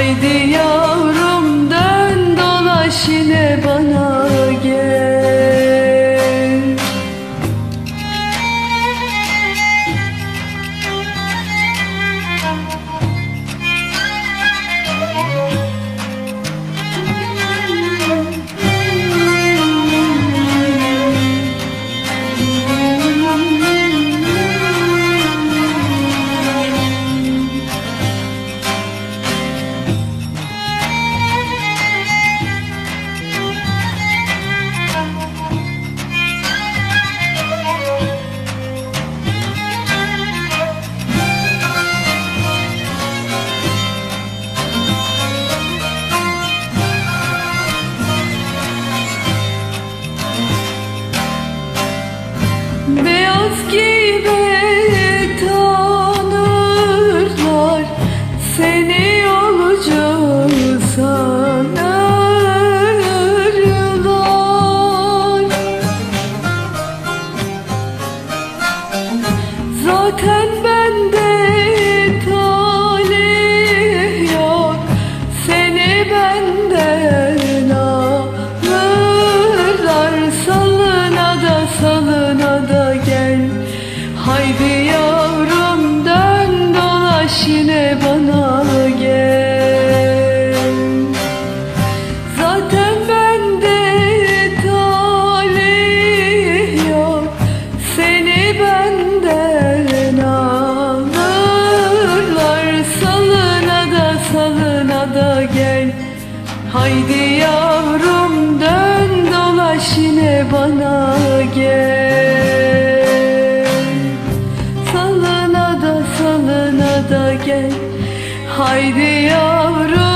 Haydi yavrum Giyme tanırlar Seni yolcu sanırlar. Zaten bende talih Haydi yavrum dön yine bana gel. Zaten bende talih yok Seni benden alırlar. Salına da salına da gel Haydi yavrum da gel. Haydi yavrum.